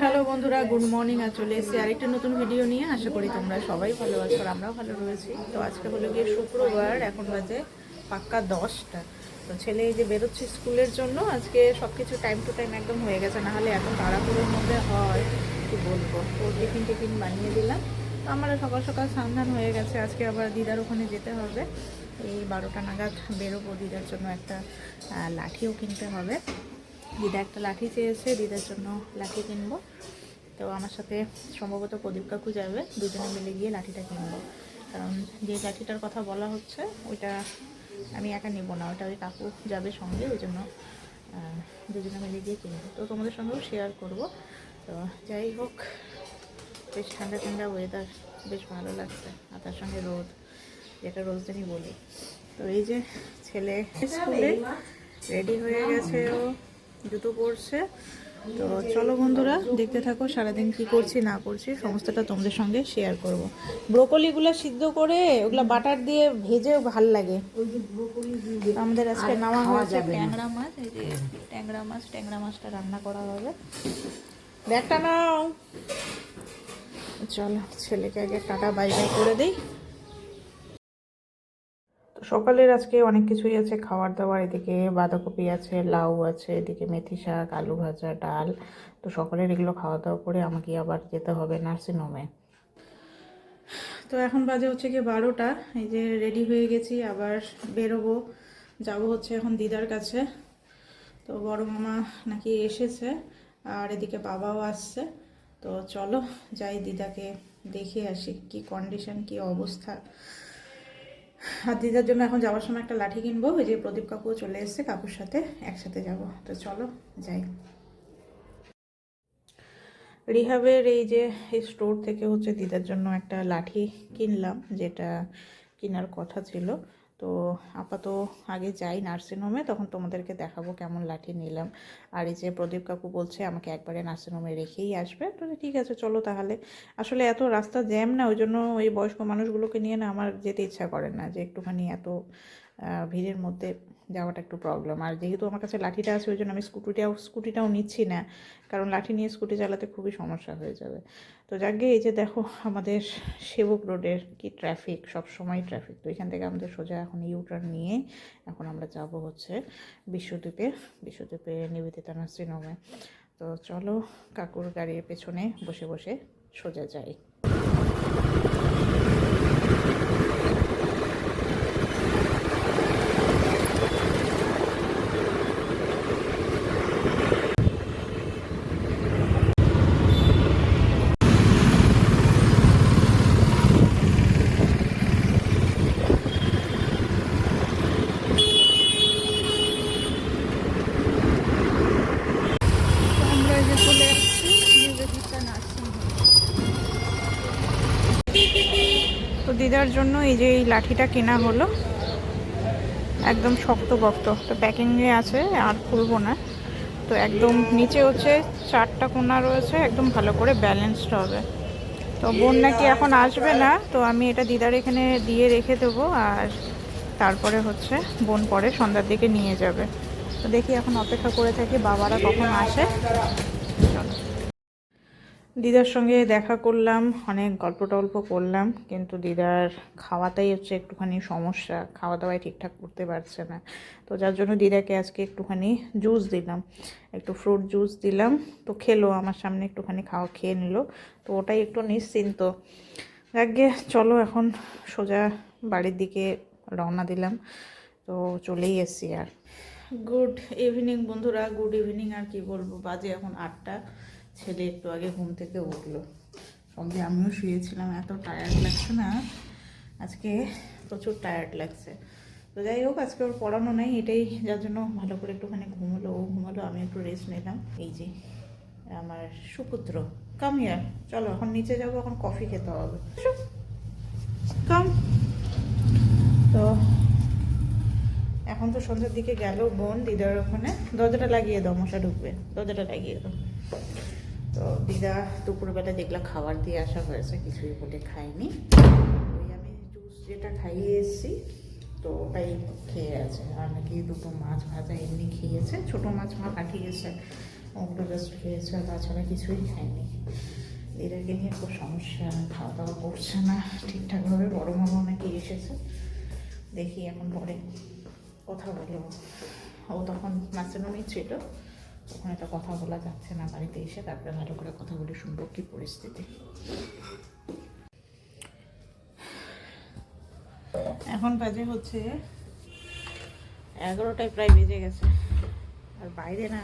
Hello বন্ধুরা, good morning. আর চলে এসেছি আরেকটা নতুন ভিডিও নিয়ে। আশা করি তোমরা সবাই ভালো আছো আর আমরাও ভালো রয়েছি। তো আজকে হলো গিয়ে শুক্রবার, এখন বাজে পাক্কা দশটা। তো ছেলে এই যে বেরোচ্ছে স্কুলের জন্য, আজকে সব কিছু টাইম টু টাইম একদম হয়ে গেছে। না হলে এত তাড়াহুড়োর মধ্যে হয়, কি বলব? তো টিফিন টিফিন বানিয়ে দিলাম। তো আমার সকাল সকাল স্নান হয়ে গেছে। আজকে আবার দিদার ওখানে যেতে হবে। এই বারোটা নাগাদ বেরোবো দিদার জন্য একটা লাঠিও কিনতে হবে। দিদা একটা লাঠি চেয়েছে দিদার জন্য লাঠি কিনবো। তো আমার সাথে সম্ভবত প্রদীপ কাকু যাবে দুজনে মিলে গিয়ে লাঠিটা কিনবো। কারণ যে লাঠিটার কথা বলা হচ্ছে ওইটা আমি একা নিব না ওটা ওই কাকু যাবে সঙ্গে ওই জন্য দুজনে মিলে গিয়ে কিনবো। তো তোমাদের সঙ্গেও শেয়ার করব। তো যাই হোক বেশ ঠান্ডা ঠান্ডা ওয়েদার বেশ ভালো লাগছে আর তার সঙ্গে রোদ যেটা রোজ দিনই বলি। তো এই যে ছেলে স্কুলে রেডি হয়ে গেছে ও। জুতো পরছে। তো চলো বন্ধুরা দেখতে থাকো সারাদিন কি করছি না করছি সমস্তটা তোমাদের সঙ্গে শেয়ার করব। ব্রোকলিগুলো সিদ্ধ করে ওগুলো বাটার দিয়ে ভেজে ভালো লাগে। আমাদের আজকে নামা হয়েছে ট্যাংরা মাছ এই যে ট্যাংরা মাছ ট্যাংরা মাছটা রান্না করা হবে। ব্যাগটা নাও। চলো ছেলেকে আগে টাটা বাই বাই করে দিই। সকালের আজকে অনেক কিছুই আছে। খাওয়ার দাওয়ার এদিকে বাঁধাকপি আছে, লাউ আছে, এদিকে মেথি শাক, আলু ভাজা, ডাল। তো সকালের এগুলো খাওয়া দাওয়া করে আমাকে আবার যেতে হবে নার্সিংহোমে। তো এখন বাজে হচ্ছে কি বারোটা। এই যে রেডি হয়ে গেছি, আবার বেরোবো। যাব হচ্ছে এখন দিদার কাছে। তো বড় মামা নাকি এসেছে, আর এদিকে বাবাও আসছে। তো চলো, যাই দিদাকে দেখে আসি, কি কন্ডিশন কি অবস্থা। আর দিদার জন্য এখন যাওয়ার সময় একটা লাঠি কিনবো, ওই যে প্রদীপ কাকু চলে এসছে, কাকুর সাথে একসাথে যাব। তো চলো, যাই। রিহাবের এই যে এই স্টোর থেকে হচ্ছে দিদার জন্য একটা লাঠি কিনলাম, যেটা কেনার কথা ছিল। তো আপাতত আগে যাই নার্সিংহোমে তখন তোমাদেরকে দেখাবো কেমন লাঠি নিলাম। আর এই যে প্রদীপ কাকু বলছে, আমাকে একবারে নার্সিংহোমে রেখেই আসবে। তো ঠিক আছে, চলো তাহলে। আসলে এত রাস্তা জ্যাম না, ওই জন্য ওই বয়স্ক মানুষগুলোকে নিয়ে না আমার যেতে ইচ্ছা করে না, যে একটুখানি এত ভিড়ের মধ্যে যাওয়াটা একটু প্রবলেম আর যেহেতু আমার কাছে লাঠিটা আছে, ওই জন্য আমি স্কুটিটাও স্কুটিটাও নিচ্ছি না। কারণ লাঠি নিয়ে স্কুটি চালাতে খুবই সমস্যা হয়ে যাবে। তো যাকে এই যে দেখো, আমাদের সেবক রোডের কি ট্রাফিক সব সময় ট্রাফিক তো এখান থেকে আমাদের সোজা এখন ইউটার্ন নিয়ে এখন আমরা যাব হচ্ছে বিশ্বদ্বীপে বিশ্বদ্বীপে নিবেদিতা নার্সিংহোমে তো চলো কাকুর গাড়ির পেছনে বসে বসে সোজা যাই আমরা এই যে চলে আসছি নিবেদিতা নার্সিংহোম তো দিদার জন্য এই যে এই লাঠিটা কেনা হলো, একদম শক্ত বক্ত। তো প্যাকিংয়ে আছে, আর খুলবো না। তো একদম নিচে হচ্ছে চারটা কোনা রয়েছে, একদম ভালো করে ব্যালেন্সড হবে। তো বোন নাকি এখন আসবে না, তো আমি এটা দিদার এখানে দিয়ে রেখে দেবো, আর তারপরে হচ্ছে বোন পরে সন্ধ্যার দিকে নিয়ে যাবে। তো দেখি এখন অপেক্ষা করে থাকি, বাবারা কখন আসে। দিদার সঙ্গে দেখা করলাম, অনেক গল্প টল্প করলাম, কিন্তু দিদার খাওয়াটাই হচ্ছে একটুখানি সমস্যা খাওয়া দাওয়াই ঠিকঠাক করতে পারছে না। তো যার জন্য দিদাকে আজকে একটুখানি জুস দিলাম, একটু ফ্রুট জুস দিলাম, তো খেলো, আমার সামনে একটুখানি খাওয়া খেয়ে নিল, তো ওটাই একটু নিশ্চিন্ত। আগে চলো এখন সোজা বাড়ির দিকে রওনা দিলাম, তো চলেই এসছি আর। গুড ইভিনিং বন্ধুরা গুড ইভিনিং আর কি বলব, বাজে এখন আটটা। ছেলে একটু আগে ঘুম থেকে উঠল। সঙ্গে আমিও শুয়েছিলাম, এত টায়ার্ড লাগছে না। আজকে প্রচুর টায়ার্ড লাগছে। তো যাই হোক, আজকে ওর পড়ানো নেই, এটাই যার জন্য ভালো করে একটুখানি ঘুমোলো, ও ঘুমোলো, আমি একটু রেস্ট নিলাম। এই যে, আমার সুপুত্র কাম ইয়ার চলো, এখন নিচে যাব, এখন কফি খেতে হবে। কাম তো এখন তো সন্ধ্যার দিকে গেল, বোন, দিদার ওখানে। দরজাটা লাগিয়ে দাও, মশা ঢুকবে। দরজাটা লাগিয়ে দাও। তো দিদা দুপুরবেলা দেখলাম খাবার দিয়ে আসা হয়েছে, কিছুই বলে খাইনি ওই আমি জুস যেটা খাইয়ে এসেছি, তো ওটাই খেয়ে আছে। আর নাকি দুটো মাছ ভাজা এমনি খেয়েছে, ছোটো মাছ মা কাটিয়েছে ওগুলো জাস্ট খেয়েছে তাছাড়া কিছুই খায়নি। দিদাকে নিয়ে খুব সমস্যা খাওয়া দাওয়া করছে না। ঠিকঠাকভাবে বড় মামা নাকি এসেছে। দেখি এখন পরে কথা বলব। ও তখন নাচেনমি ছিল। ওখানে তো কথা বলা যাচ্ছে না বাড়িতে এসে, তারপরে ভালো করে কথা বলে শুনব কি পরিস্থিতি। এখন বাজে হচ্ছে এগারোটায় প্রায় বেজে গেছে। আর বাইরে না,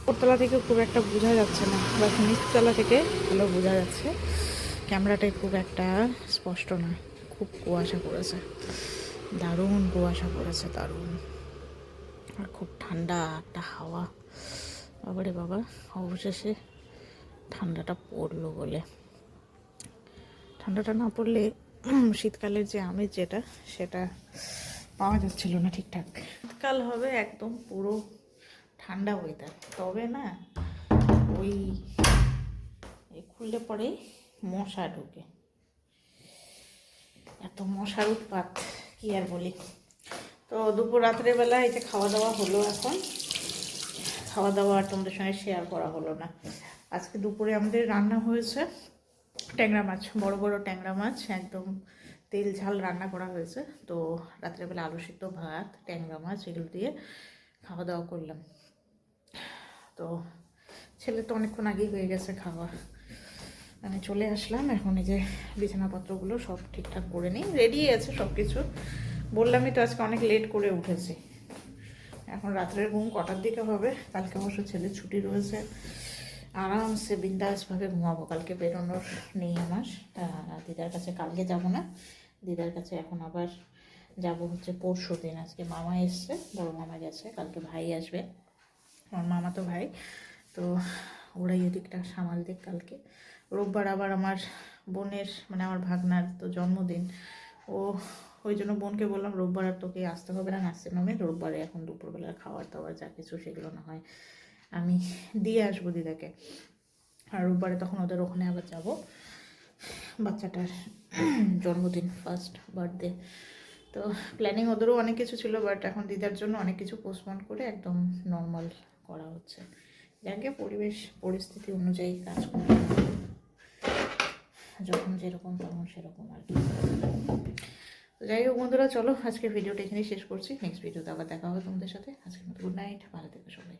উপরতলা থেকে খুব একটা বোঝা যাচ্ছে না বাট নিচতলা থেকে ভালো বোঝা যাচ্ছে। ক্যামেরাটাই খুব একটা স্পষ্ট না, খুব কুয়াশা পড়েছে। দারুণ কুয়াশা পড়েছে, দারুণ। আর খুব ঠান্ডা একটা হাওয়া। বাবারে বাবা, অবশেষে ঠান্ডাটা পড়ল বলে। ঠান্ডাটা না পড়লে শীতকালের যে আমেজ যেটা, সেটা পাওয়া যাচ্ছিল না ঠিকঠাক। শীতকাল হবে একদম পুরো ঠান্ডা ওয়েদার তবে না, ওই খুললে পরে মশা ঢুকে। এত মশার উৎপাত, কি আর বলি। তো দুপুর রাত্রের বেলা এই যে খাওয়া দাওয়া হলো এখন খাওয়া দাওয়া আর তোমাদের সঙ্গে শেয়ার করা হলো না। আজকে দুপুরে আমাদের রান্না হয়েছে ট্যাংরা মাছ, বড় বড় ট্যাংরা মাছ, একদম তেল ঝাল রান্না করা হয়েছে। তো রাত্রেবেলা আলু সিদ্ধ, ভাত, ট্যাংরা মাছ এগুলো দিয়ে খাওয়া দাওয়া করলাম। তো ছেলে তো অনেকক্ষণ আগেই হয়ে গেছে খাওয়া। আমি চলে আসলাম, এখন এই যে বিছানাপত্রগুলো সব ঠিকঠাক করে নিই। রেডি আছে সব কিছু বললামই তো আজকে অনেক লেট করে উঠেছি। এখন রাত্রের ঘুম কটার দিকে হবে? কালকে অবশ্য ছেলের ছুটি রয়েছে। আরামসে বিন্দাসভাবে ঘুমাবো। কালকে বেরোনোর নেই আমার। দিদার কাছে কালকে যাব না। দিদার কাছে এখন আবার যাব হচ্ছে পরশু দিন। আজকে মামা এসছে, বড় মামা গেছে। কালকে ভাই আসবে। আমার মামা তো ভাই। তো ওরাই এদিকটা সামাল দিক কালকে। রোববার আবার আমার বোনের মানে আমার ভাগনার তো জন্মদিন। ও ওই জন্য বোনকে বললাম, রোববার আর তোকে আসতে হবে না নাচতে নামে রোববারে এখন দুপুরবেলার খাবার দাবার যা কিছু সেগুলো না হয় আমি দিয়ে আসব দিদাকে। আর রোববারে তখন ওদের ওখানে আবার যাব। বাচ্চাটার জন্মদিন ফার্স্ট বার্থডে তো প্ল্যানিং ওদেরও অনেক কিছু ছিল বাট এখন দিদার জন্য অনেক কিছু পোস্টপোন করে একদম নর্মাল করা হচ্ছে। যাকে পরিবেশ, পরিস্থিতি অনুযায়ী কাজ করতে যখন যেরকম, তখন সেরকম আর কি। তো যাই হোক বন্ধুরা, চলো আজকে ভিডিওটা এখানেই শেষ করছি। নেক্সট ভিডিওতে আবার দেখা হবে তোমাদের সাথে। আজকে গুড নাইট ভালো থেকো সবাই।